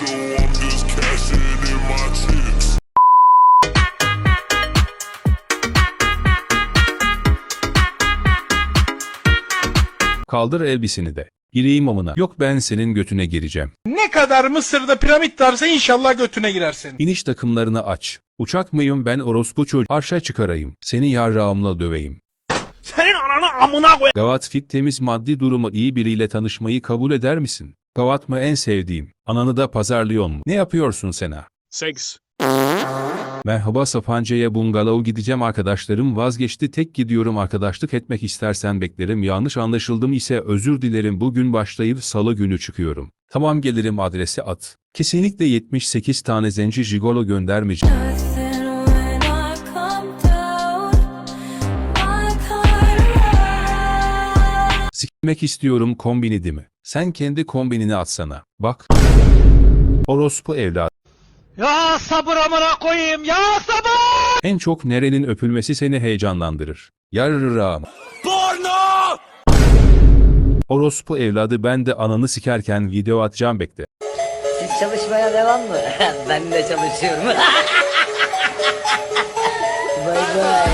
so I'm just cashing in my chips. Kaldır elbisini de. Gireyim amına. Yok ben senin götüne gireceğim. Ne kadar Mısır'da piramit varsa inşallah götüne girersin. İniş takımlarını aç. Uçak mıyım ben orospu çocuğu. Arşa çıkarayım. Seni yarrağımla döveyim. Senin ananı amına koy. Gavat Fit temiz maddi durumu iyi biriyle tanışmayı kabul eder misin? Gavat mı en sevdiğim? Ananı da pazarlıyor mu? Ne yapıyorsun sen ha? Seks. Merhaba Sapanca'ya bungalov gideceğim arkadaşlarım vazgeçti tek gidiyorum arkadaşlık etmek istersen beklerim yanlış anlaşıldım ise özür dilerim bugün başlayıp salı günü çıkıyorum. Tamam gelirim adresi at. Kesinlikle 78 tane zenci jigolo göndermeyeceğim. Sikmek istiyorum kombini değil mi? Sen kendi kombinini atsana. Bak. Orospu evladı. Ya sabır amına koyayım ya sabır. En çok nerenin öpülmesi seni heyecanlandırır. Yarrağım. Porno. Orospu evladı ben de ananı sikerken video atacağım bekle. Siz çalışmaya devam mı? ben de çalışıyorum. bay bay.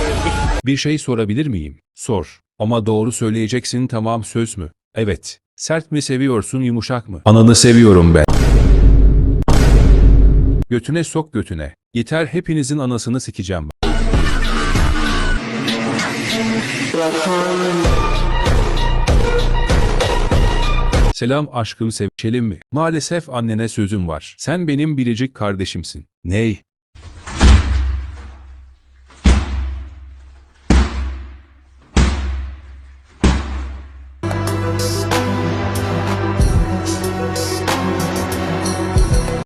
Bir şey sorabilir miyim? Sor. Ama doğru söyleyeceksin tamam söz mü? Evet. Sert mi seviyorsun yumuşak mı? Ananı seviyorum ben. Götüne sok götüne. Yeter hepinizin anasını sikeceğim. Selam aşkım sevişelim mi? Maalesef annene sözüm var. Sen benim biricik kardeşimsin. Ney?